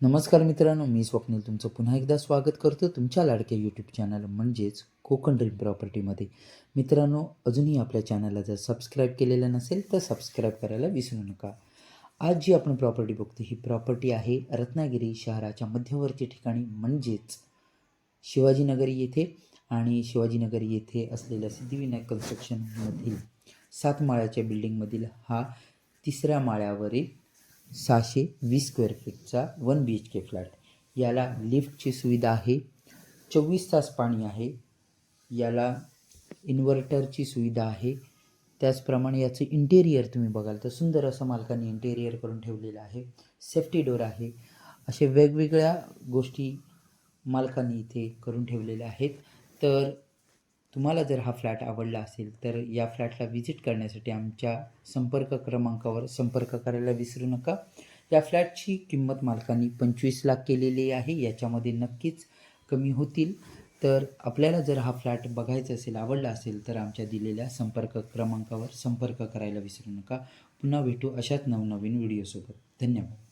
नमस्कार मित्रांनो मी स्वप्नील तुमचं पुन्हा एकदा स्वागत करतो तुमच्या लाडक्या यूट्यूब चॅनल म्हणजेच कोकण ड्रीम प्रॉपर्टीमध्ये मित्रांनो अजूनही आपल्या चॅनलला जर सबस्क्राईब केलेलं नसेल तर सबस्क्राईब करायला विसरू नका. आज जी आपण प्रॉपर्टी बघतो ही प्रॉपर्टी आहे रत्नागिरी शहराच्या मध्यवर्ती ठिकाणी म्हणजेच शिवाजीनगर येथे आणि शिवाजीनगर येथे असलेल्या सिद्धिविनायक कन्स्ट्रक्शनमधील सात माळ्याच्या बिल्डिंगमधील हा तिसऱ्या माळ्यावरील सहाशे वीस square फीटचा one B H K flat याला लिफ्टची सुविधा आहे. चोवीस तास पाणी आहे. याला इन्व्हर्टरची सुविधा आहे. त्याचप्रमाणे याचं इंटेरियर तुम्ही बघाल तर सुंदर असं मालकाने इंटेरियर करून ठेवलेलं आहे. सेफ्टी डोर आहे. असे वेगवेगळ्या गोष्टी मालकांनी इथे करून ठेवलेल्या आहेत. तर तुम्हाला जर हा फ्लॅट आवडला असेल तर या फ्लॅटला व्हिजिट करण्यासाठी आमच्या संपर्क क्रमांकावर संपर्क करायला विसरू नका. या फ्लॅटची किंमत मालकांनी पंचवीस लाख केलेली आहे याच्यामध्ये नक्कीच कमी होतील. तर आपल्याला जर हा फ्लॅट बघायचा असेल आवडला असेल तर आमच्या दिलेल्या संपर्क क्रमांकावर संपर्क करायला विसरू नका. पुन्हा भेटू अशाच नवनवीन व्हिडिओसोबत. धन्यवाद.